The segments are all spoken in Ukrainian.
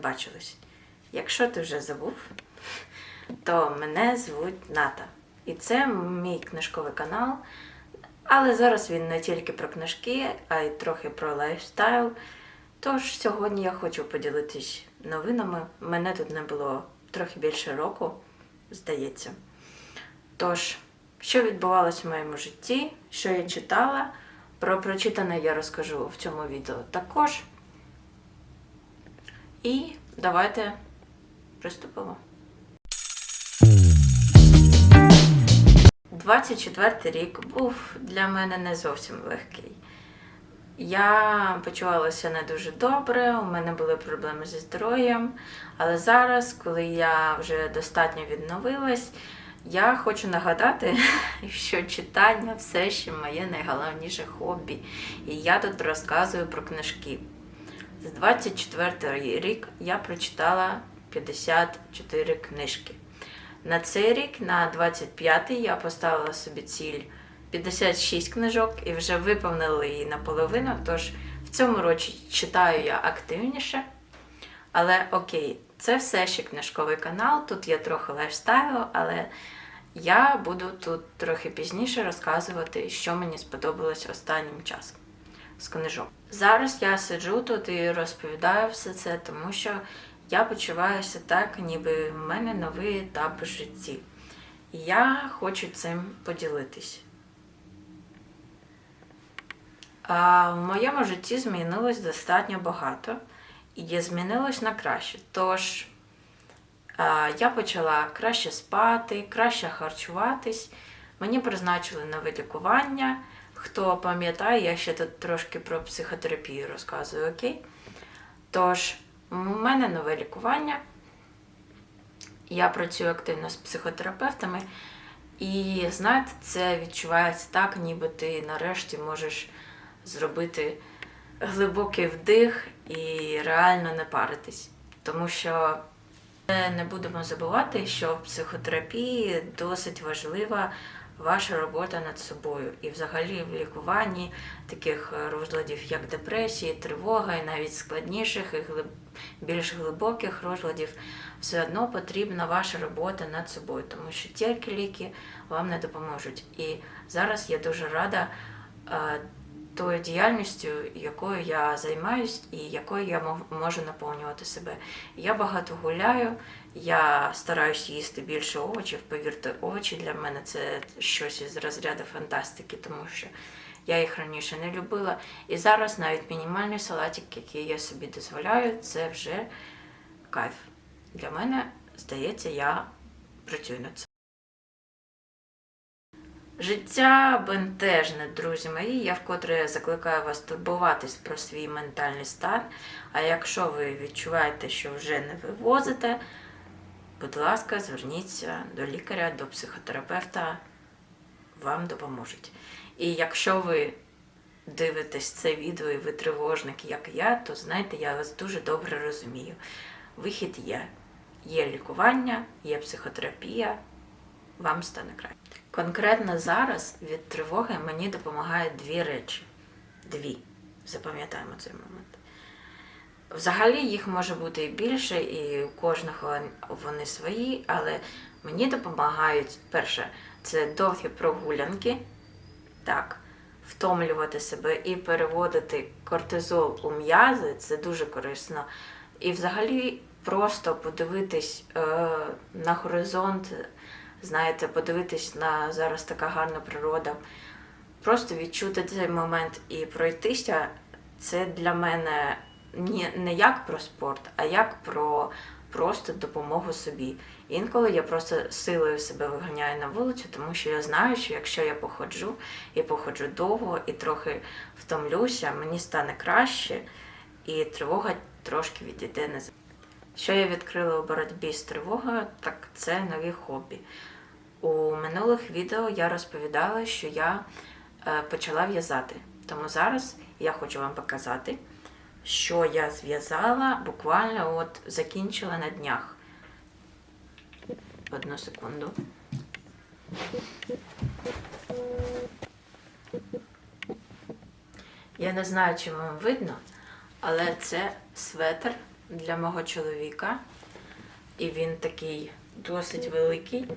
бачились. Якщо ти вже забув, то мене звуть Ната. І це мій книжковий канал. Але зараз він не тільки про книжки, а й трохи про лайфстайл. Тож сьогодні я хочу поділитись новинами. Мене тут не було трохи більше року, здається. Тож, що відбувалося в моєму житті, що я читала, про прочитане я розкажу в цьому відео також. І давайте приступимо. 24 рік був для мене не зовсім легкий. Я почувалася не дуже добре, у мене були проблеми зі здоров'ям. Але зараз, коли я вже достатньо відновилась, я хочу нагадати, що читання все ще моє найголовніше хобі. І я тут розказую про книжки. З 24 рік я прочитала 54 книжки. На цей рік, на 25-й, я поставила собі ціль 56 книжок і вже виповнила її наполовину. Тож в цьому році читаю я активніше. Але окей, це все ще книжковий канал, тут є трохи лайфстайлу, але я буду тут трохи пізніше розказувати, що мені сподобалось останнім часом з книжок. Зараз я сиджу тут і розповідаю все це, тому що я почуваюся так, ніби в мене новий етап в житті. І я хочу цим поділитись. В моєму житті змінилось достатньо багато і змінилось на краще. Тож я почала краще спати, краще харчуватись. Мені призначили нове лікування. Хто пам'ятає, я ще тут трошки про психотерапію розказую, окей? Тож, у мене нове лікування. Я працюю активно з психотерапевтами, і знаєте, це відчувається так, ніби ти нарешті можеш зробити глибокий вдих і реально не паритись. Тому що не будемо забувати, що в психотерапії досить важлива ваша робота над собою. І взагалі в лікуванні таких розладів, як депресії, тривога, і навіть складніших і глиб... більш глибоких розладів, все одно потрібна ваша робота над собою, тому що тільки ліки вам не допоможуть. І зараз я дуже рада е, тою діяльністю, якою я займаюсь і якою я можу наповнювати себе. Я багато гуляю, я стараюсь їсти більше овочів. Повірте, овочі для мене це щось із розряду фантастики, тому що я їх раніше не любила. І зараз навіть мінімальний салатик, який я собі дозволяю, це вже кайф. Для мене, здається, я працюю над цим. Життя бентежне, друзі мої. Я вкотре закликаю вас турбуватись про свій ментальний стан. А якщо ви відчуваєте, що вже не вивозите, будь ласка, зверніться до лікаря, до психотерапевта, вам допоможуть. І якщо ви дивитесь це відео і ви тривожник, як я, то знаєте, я вас дуже добре розумію. Вихід є. Є лікування, є психотерапія, вам стане краще. Конкретно зараз від тривоги мені допомагають дві речі. Дві. Запам'ятаємо цей момент. Взагалі їх може бути і більше, і у кожного вони свої, але мені допомагають перше, це довгі прогулянки, так, втомлювати себе і переводити кортизол у м'язи, це дуже корисно. І взагалі просто подивитись е, на горизонт, знаєте, подивитись на зараз така гарна природа, просто відчути цей момент і пройтися, це для мене не як про спорт, а як про просто допомогу собі. Інколи я просто силою себе виганяю на вулицю, тому що я знаю, що якщо я походжу і походжу довго і трохи втомлюся, мені стане краще, і тривога трошки відійде назад. Що я відкрила у боротьбі з тривогою, так це нові хобі. У минулих відео я розповідала, що я е, почала в'язати. Тому зараз я хочу вам показати, що я зв'язала буквально от закінчила на днях. Одну секунду. Я не знаю, чи вам видно, Але це светр для мого чоловіка. І він такий досить великий.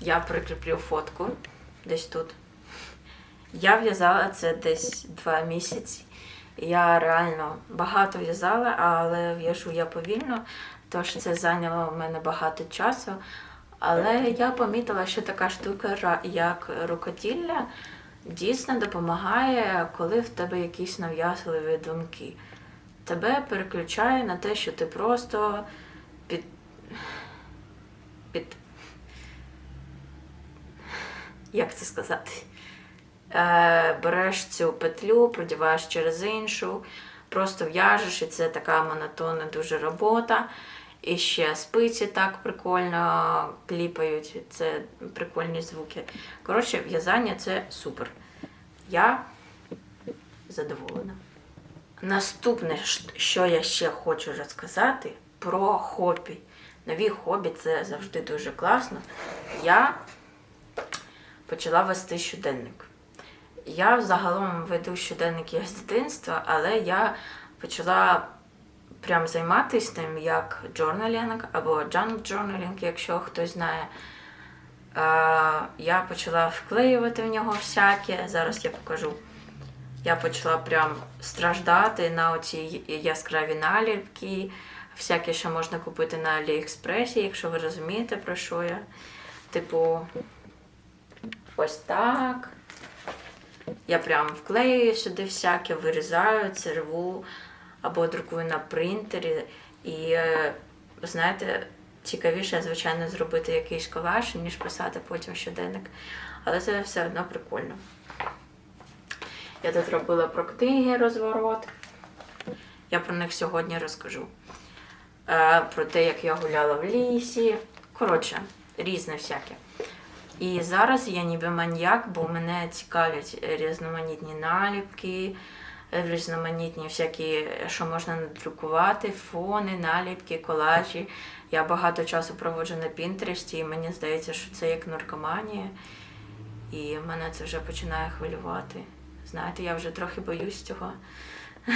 Я прикріплю фотку десь тут. Я в'язала це десь два місяці. Я реально багато в'язала, але в'яжу я повільно, тож це зайняло в мене багато часу. Але я помітила, що така штука, як рукоділля, дійсно допомагає, коли в тебе якісь нав'язливі думки. Тебе переключає на те, що ти просто під. під. Як це сказати? Е, береш цю петлю, продіваєш через іншу, просто в'яжеш, і це така монотонна дуже робота. І ще спиці так прикольно кліпають, це прикольні звуки. Коротше, в'язання це супер. Я задоволена. Наступне, що я ще хочу розказати про хобі. Нові хобі це завжди дуже класно. Я почала вести щоденник. Я загалом веду щоденник як з дитинства, але я почала прям займатися ним як джорналінг або junk journaling, якщо хтось знає. Я почала вклеювати в нього всяке. Зараз я покажу. Я почала прям страждати на оці яскраві наліпки, всяке, що можна купити на Аліекспресі, якщо ви розумієте, про що я. Типу, ось так. Я прям вклеюю сюди всяке, вирізаю, це рву або друкую на принтері. І, е, знаєте, цікавіше, звичайно, зробити якийсь колаж, ніж писати потім щоденник. Але це все одно прикольно. Я тут робила про книги розворот. Я про них сьогодні розкажу. Е, Про те, як я гуляла в лісі. Коротше, різне всяке. І зараз я ніби маньяк, бо мене цікавлять різноманітні наліпки, різноманітні всякі, що можна надрукувати, фони, наліпки, колажі. Я багато часу проводжу на Пінтересті, і мені здається, що це як наркоманія. І мене це вже починає хвилювати. Знаєте, я вже трохи боюсь цього.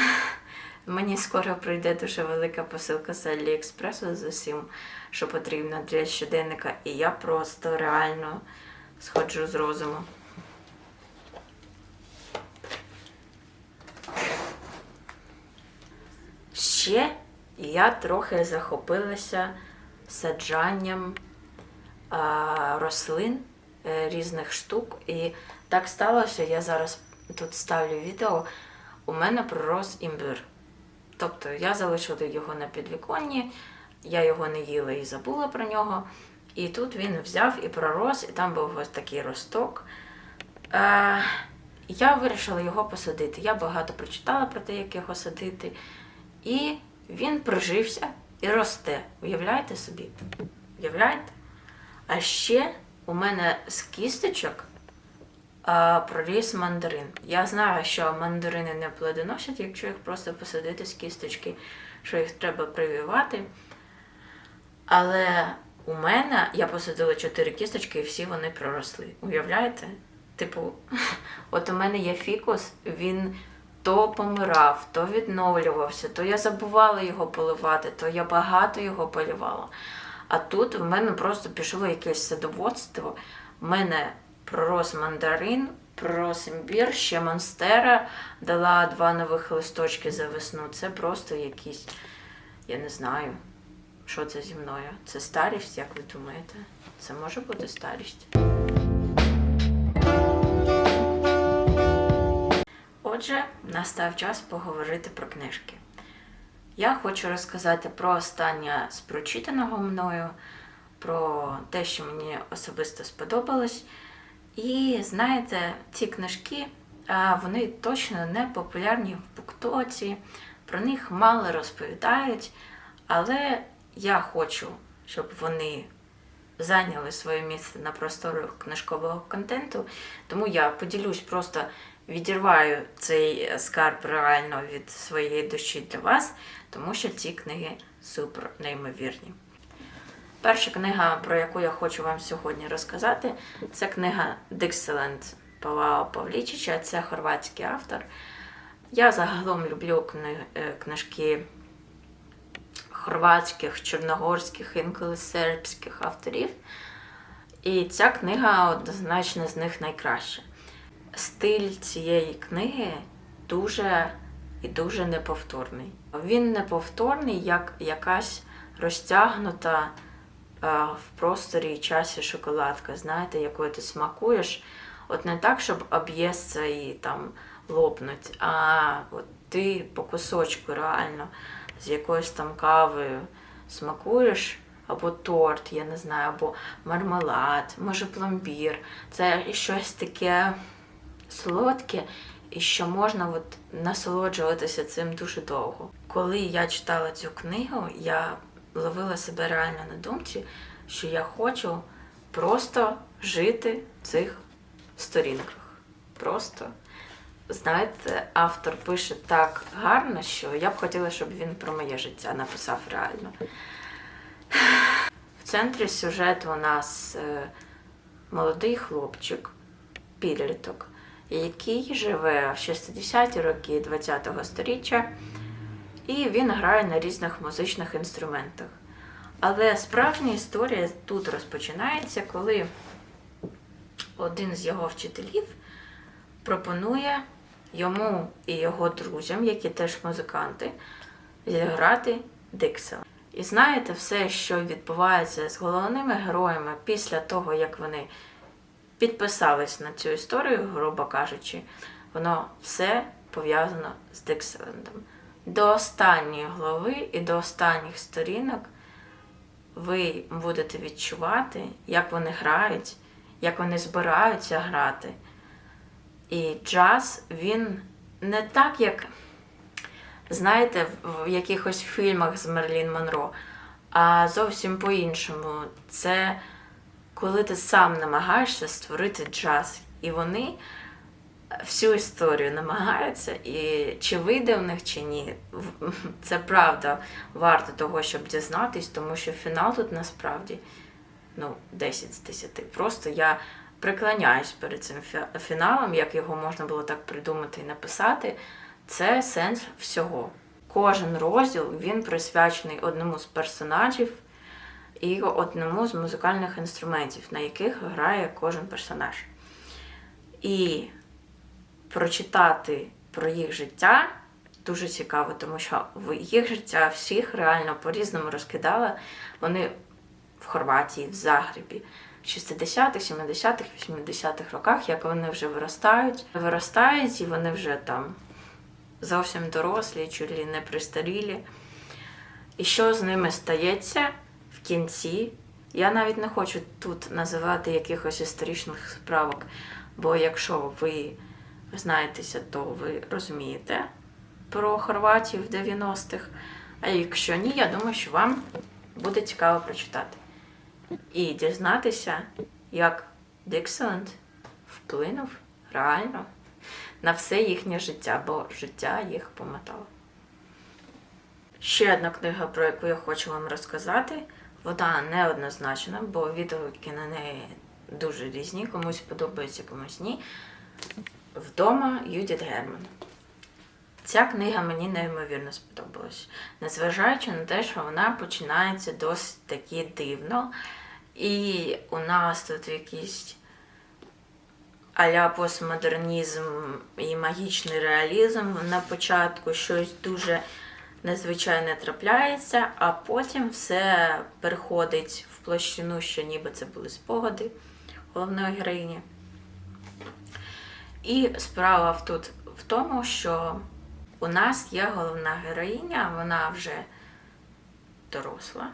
Мені скоро прийде дуже велика посилка з Аліекспресу з усім, що потрібно для щоденника, і я просто реально сходжу з розуму. Ще я трохи захопилася саджанням рослин е, різних штук. І так сталося, я зараз тут ставлю відео. У мене пророс імбир. Тобто я залишила його на підвіконні, я його не їла і забула про нього. І тут він взяв і пророс, і там був ось такий росток. Е, я вирішила його посадити. Я багато прочитала про те, як його садити. І він прижився і росте. Уявляєте собі? Уявляєте? А ще у мене з кісточок проріс мандарин. Я знаю, що мандарини не плодоносять, якщо їх просто посадити з кісточки, що їх треба прививати. Але у мене я посадила чотири кісточки і всі вони проросли. Уявляєте? Типу, от у мене є фікус, він то помирав, то відновлювався, то я забувала його поливати, то я багато його полювала. А тут в мене просто пішло якесь садоводство. В мене пророс мандарин, пророс імбір, ще монстера дала два нових листочки за весну. Це просто якісь, я не знаю, що це зі мною. Це старість, як ви думаєте? Це може бути старість? Отже, настав час поговорити про книжки. Я хочу розказати про останнє з прочитаного мною, про те, що мені особисто сподобалось. І знаєте, ці книжки, вони точно не популярні в Буктоці, про них мало розповідають, але я хочу, щоб вони зайняли своє місце на просторах книжкового контенту. Тому я поділюсь, просто відірваю цей скарб реально від своєї душі для вас, тому що ці книги супер неймовірні. Перша книга, про яку я хочу вам сьогодні розказати, це книга Дикселент Павла Павлічича, це хорватський автор. Я загалом люблю е, книжки хорватських, чорногорських, інколи сербських авторів. І ця книга однозначно з них найкраща. Стиль цієї книги дуже і дуже неповторний. Він неповторний, як якась розтягнута в просторі і часі шоколадка, знаєте, якою ти смакуєш. От не так, щоб об'єсться і там лопнуть, а от ти по кусочку реально з якоюсь там кавою смакуєш, або торт, я не знаю, або мармелад, може пломбір. Це щось таке солодке, і що можна от насолоджуватися цим дуже довго. Коли я читала цю книгу, я ловила себе реально на думці, що я хочу просто жити в цих сторінках. Просто. Знаєте, автор пише так гарно, що я б хотіла, щоб він про моє життя написав реально. В центрі сюжету у нас е, молодий хлопчик, підліток, який живе в 60-ті роки ХХ століття, і він грає на різних музичних інструментах. Але справжня історія тут розпочинається, коли один з його вчителів пропонує йому і його друзям, які теж музиканти, зіграти Диксела. І знаєте, все, що відбувається з головними героями після того, як вони підписались на цю історію, грубо кажучи, воно все пов'язано з Дикселендом. До останньої глави і до останніх сторінок ви будете відчувати, як вони грають, як вони збираються грати. І джаз, він не так, як, знаєте, в якихось фільмах з Мерлін Монро, а зовсім по-іншому. Це коли ти сам намагаєшся створити джаз. І вони всю історію намагаються, і чи вийде в них, чи ні, це правда варто того, щоб дізнатись, тому що фінал тут насправді ну, 10 з 10. Просто я преклоняюсь перед цим фіналом, як його можна було так придумати і написати. Це сенс всього. Кожен розділ він присвячений одному з персонажів і одному з музикальних інструментів, на яких грає кожен персонаж. І прочитати про їх життя дуже цікаво, тому що в їх життя всіх реально по-різному розкидала. Вони в Хорватії, в Загребі. В 60-х, 70-х, 80-х роках, як вони вже виростають, виростають і вони вже там зовсім дорослі, чулі не пристарілі. І що з ними стається в кінці? Я навіть не хочу тут називати якихось історичних справок, бо якщо ви знаєтеся, то ви розумієте про Хорватію в 90-х. А якщо ні, я думаю, що вам буде цікаво прочитати. І дізнатися, як Дикселент вплинув реально на все їхнє життя, бо життя їх помотало. Ще одна книга, про яку я хочу вам розказати, вона неоднозначна, бо відгуки на неї дуже різні, комусь подобається, комусь ні. Вдома Юдіт Герман. Ця книга мені неймовірно сподобалась, незважаючи на те, що вона починається досить таки дивно. І у нас тут якийсь а-ля постмодернізм і магічний реалізм на початку щось дуже незвичайне трапляється, а потім все переходить в площину, що ніби це були спогади головної героїні. І справа тут в тому, що у нас є головна героїня, вона вже доросла,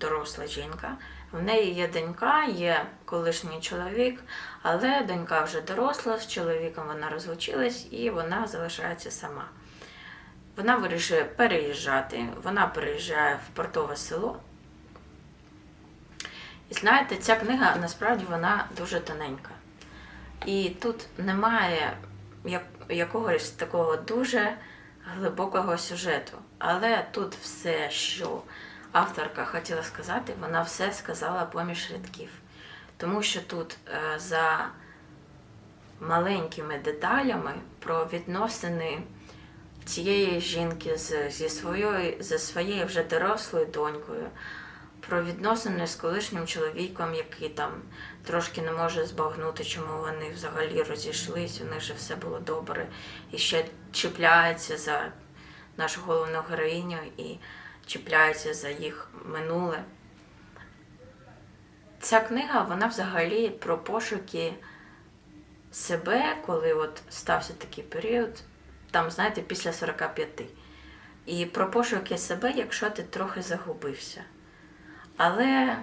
доросла жінка. В неї є донька, є колишній чоловік, але донька вже доросла, з чоловіком вона розлучилась і вона залишається сама. Вона вирішує переїжджати, вона переїжджає в портове село. І знаєте, ця книга насправді вона дуже тоненька. І тут немає якогось такого дуже глибокого сюжету. Але тут все, що авторка хотіла сказати, вона все сказала поміж рядків. Тому що тут е, за маленькими деталями про відносини цієї жінки зі своєю, зі своєю вже дорослою донькою, про відносини з колишнім чоловіком, який там трошки не може збагнути, чому вони взагалі розійшлись, у них же все було добре, і ще чіпляється за нашу головну героїню і чіпляється за їх минуле. Ця книга, вона взагалі про пошуки себе, коли от стався такий період, там, знаєте, після 45. І про пошуки себе, якщо ти трохи загубився. Але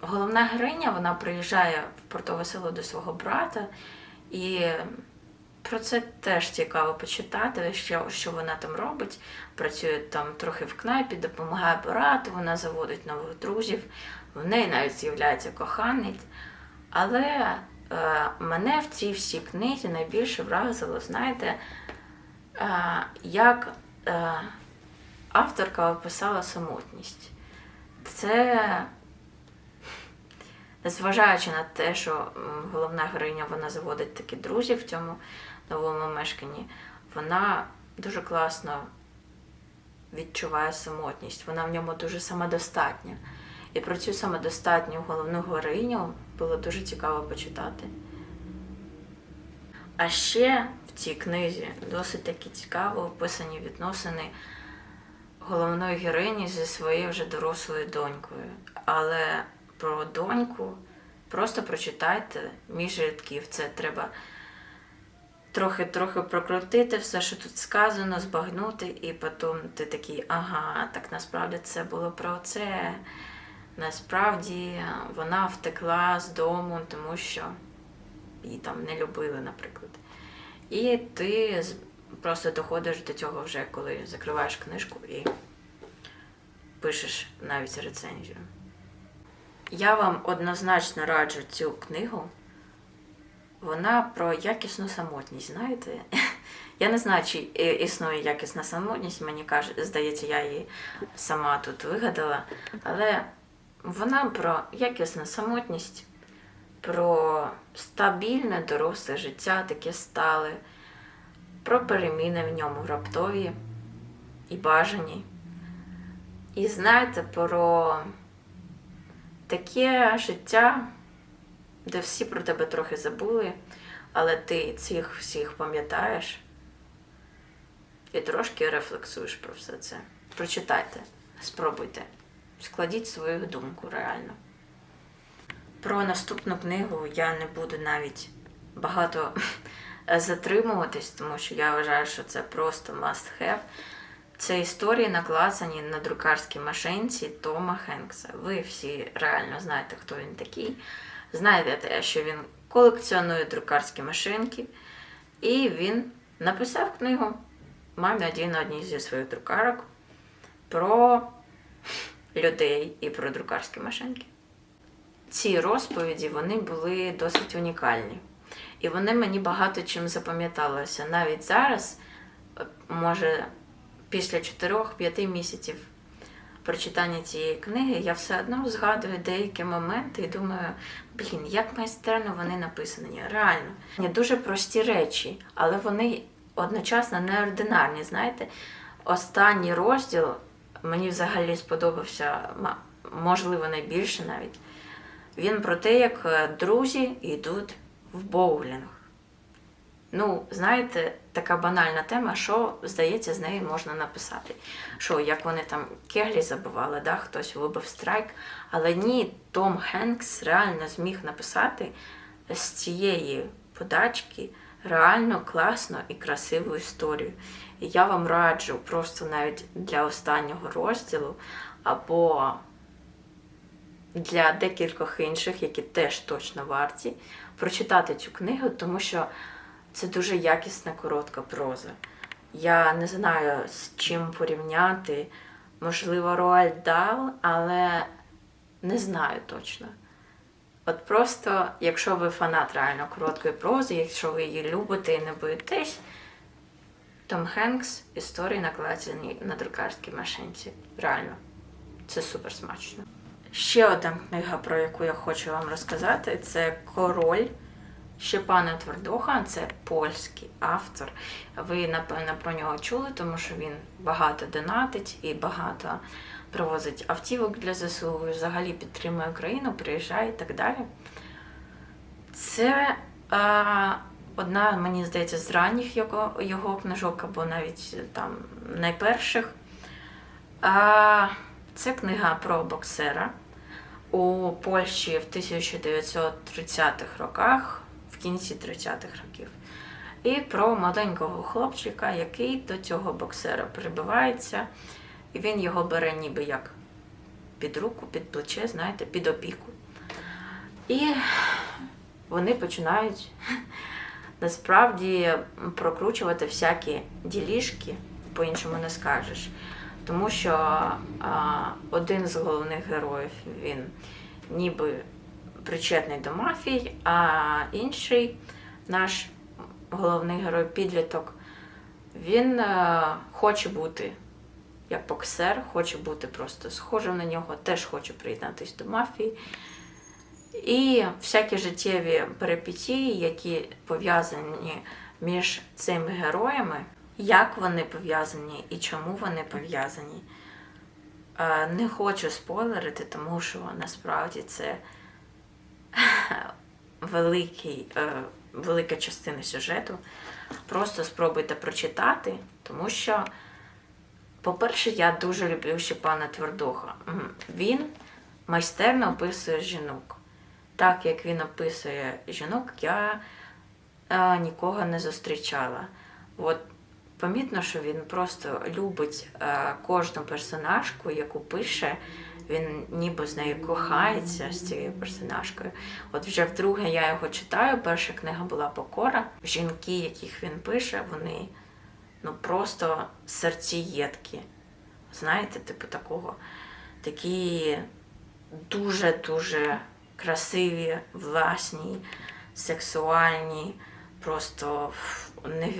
головна героїня, вона приїжджає в портове село до свого брата, і про це теж цікаво почитати, що, що вона там робить. Працює там трохи в кнайпі, допомагає брату, вона заводить нових друзів, в неї навіть з'являється коханець. Але е, мене в цій всій книзі найбільше вразило, знаєте, е, як е, авторка описала самотність. Це, незважаючи на те, що головна героїня вона заводить такі друзів в цьому новому мешканні, вона дуже класно відчуває самотність. Вона в ньому дуже самодостатня. І про цю самодостатню головну героїню було дуже цікаво почитати. А ще в цій книзі досить таки цікаво описані відносини головної героїні зі своєю вже дорослою донькою. Але про доньку просто прочитайте між рядків. Це треба трохи-трохи прокрутити все, що тут сказано, збагнути, і потім ти такий, ага, так насправді це було про це. Насправді вона втекла з дому, тому що її там не любили, наприклад. І ти просто доходиш до цього вже, коли закриваєш книжку і пишеш навіть рецензію. Я вам однозначно раджу цю книгу. Вона про якісну самотність, знаєте? Я не знаю, чи існує якісна самотність, мені здається, я її сама тут вигадала. Але вона про якісну самотність, про стабільне доросле життя, таке стале, про переміни в ньому раптові і бажані. І знаєте, про таке життя, де всі про тебе трохи забули, але ти цих всіх пам'ятаєш і трошки рефлексуєш про все це. Прочитайте, спробуйте, складіть свою думку реально. Про наступну книгу я не буду навіть багато затримуватись, тому що я вважаю, що це просто must have. Це історії наклацані на друкарській машинці Тома Хенкса. Ви всі реально знаєте, хто він такий. Знаєте, те, що він колекціонує друкарські машинки, і він написав книгу мамі одній на одній зі своїх друкарок про людей і про друкарські машинки. Ці розповіді вони були досить унікальні. І вони мені багато чим запам'яталися. Навіть зараз, е, може, після 4-5 місяців прочитання цієї книги, я все одно згадую деякі моменти і думаю, блін, як майстерно вони написані. Реально. Ні, Дуже прості речі, але вони одночасно неординарні. Знаєте, останній розділ мені взагалі сподобався, можливо, найбільше навіть. Він про те, як е, друзі йдуть в боулінг. Ну, знаєте, така банальна тема, що, здається, з неї можна написати. Що, як вони там кеглі забивали, да, хтось вибив страйк. Але ні, Том Хенкс реально зміг написати з цієї подачки реально класну і красиву історію. І я вам раджу просто навіть для останнього розділу або для декількох інших, які теж точно варті, прочитати цю книгу, тому що це дуже якісна коротка проза. Я не знаю, з чим порівняти. Можливо, Роальд Дал, але не знаю точно. От просто, якщо ви фанат реально короткої прози, якщо ви її любите і не боїтесь, Том Хенкс історії накладені на друкарській машинці. Реально, це супер смачно. Ще одна книга, про яку я хочу вам розказати, це Король Щепана Твердоха це польський автор. Ви, напевно, про нього чули, тому що він багато донатить і багато привозить автівок для ЗСУ, взагалі підтримує Україну, приїжджає і так далі. Це е, одна, мені здається, з ранніх його, його книжок, або навіть там найперших. А, це книга про боксера у Польщі в 1930-х роках, в кінці 30-х років. І про маленького хлопчика, який до цього боксера прибивається, і він його бере ніби як під руку, під плече, знаєте, під опіку. І вони починають насправді прокручувати всякі ділішки, по-іншому не скажеш. Тому що а, один з головних героїв він ніби причетний до мафії, а інший наш головний герой підліток, він е, хоче бути як боксер, хоче бути просто схожим на нього, теж хоче приєднатися до мафії. І всякі життєві перипетії, які пов'язані між цими героями, як вони пов'язані і чому вони пов'язані. Е, Не хочу спойлерити, тому що насправді це великий, е, велика частина сюжету. Просто спробуйте прочитати, тому що, по-перше, я дуже люблю Щепана Твердоха. М, Він майстерно описує жінок. Так як він описує жінок, я е, нікого не зустрічала. От помітно, що він просто любить е, кожну персонажку, яку пише. Він ніби з нею кохається з цією персонажкою. От вже вдруге я його читаю. Перша книга була Покора. Жінки, яких він пише, вони ну просто серцієдкі. Знаєте, типу такого. Такі дуже-дуже красиві, власні, сексуальні, просто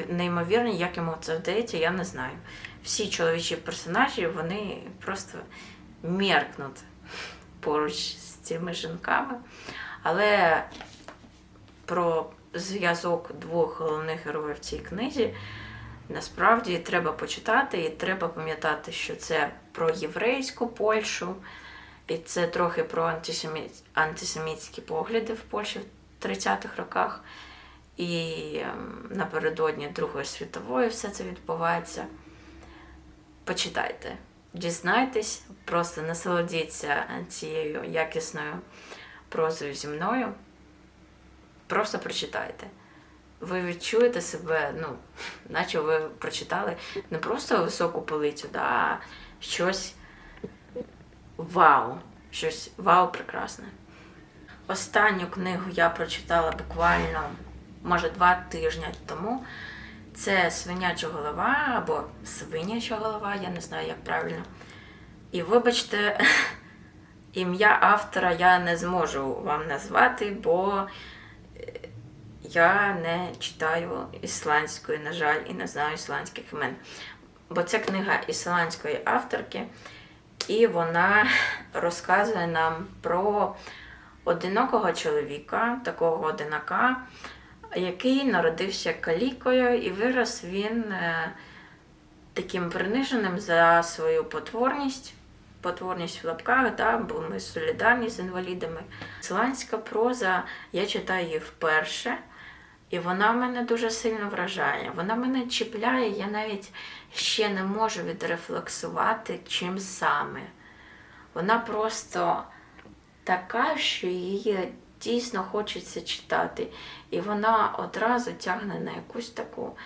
неймовірні, як йому це вдається, я не знаю. Всі чоловічі персонажі, вони просто меркнуть поруч з цими жінками. Але про зв'язок двох головних героїв в цій книзі насправді треба почитати, і треба пам'ятати, що це про єврейську Польщу, і це трохи про антисеміт... антисемітські погляди в Польщі в 30-х роках. І ем, напередодні Другої світової все це відбувається. Почитайте, дізнайтесь, просто насолодіться цією якісною прозою зі мною. Просто прочитайте. Ви відчуєте себе, ну, наче ви прочитали не просто високу полицю, да, а щось вау, щось вау прекрасне. Останню книгу я прочитала буквально, може, два тижні тому. Це свиняча голова або свиняча голова, я не знаю, як правильно. І вибачте, ім'я автора я не зможу вам назвати, бо е, я не читаю ісландської, на жаль, і не знаю ісландських імен. Бо це книга ісландської авторки, і вона розказує нам про одинокого чоловіка, такого одинака, який народився калікою, і вирос він е, таким приниженим за свою потворність. Потворність в лапках, да, бо ми солідарні з інвалідами. Ісландська проза, я читаю її вперше, і вона мене дуже сильно вражає. Вона мене чіпляє, я навіть ще не можу відрефлексувати, чим саме. Вона просто така, що її дійсно хочеться читати. І вона одразу тягне на якусь таку,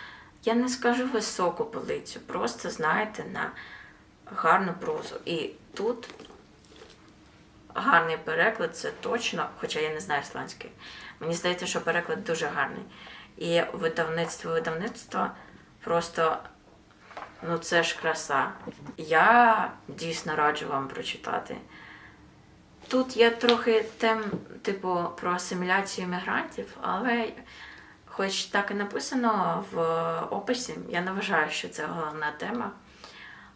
я не скажу високу полицю, просто, знаєте, на гарну прозу. І тут гарний переклад, це точно, хоча я не знаю ісландський. Мені здається, що переклад дуже гарний. І видавництво видавництва просто ну це ж краса. Я дійсно раджу вам прочитати. Тут є трохи тем, типу, про асиміляцію мігрантів, але хоч так і написано в описі, я не вважаю, що це головна тема.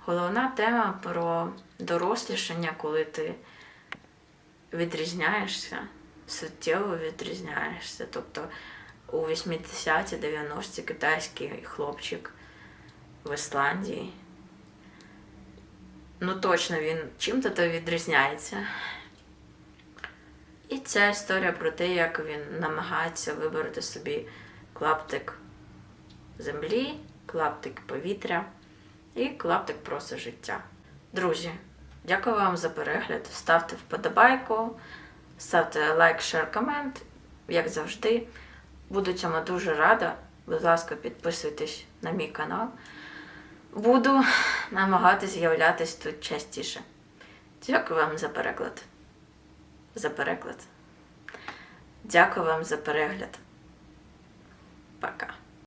Головна тема про дорослішання, коли ти відрізняєшся, суттєво відрізняєшся. Тобто у 80-ті, 90-ті китайський хлопчик в Ісландії. Ну точно він чим-то то відрізняється. І ця історія про те, як він намагається вибрати собі клаптик землі, клаптик повітря і клаптик просто життя. Друзі, дякую вам за перегляд. Ставте вподобайку, ставте лайк, шер, комент, як завжди. Буду цьому дуже рада. Будь ласка, підписуйтесь на мій канал. Буду намагатись з'являтись тут частіше. Дякую вам за переклад за переклад. Дякую вам за перегляд. Пока.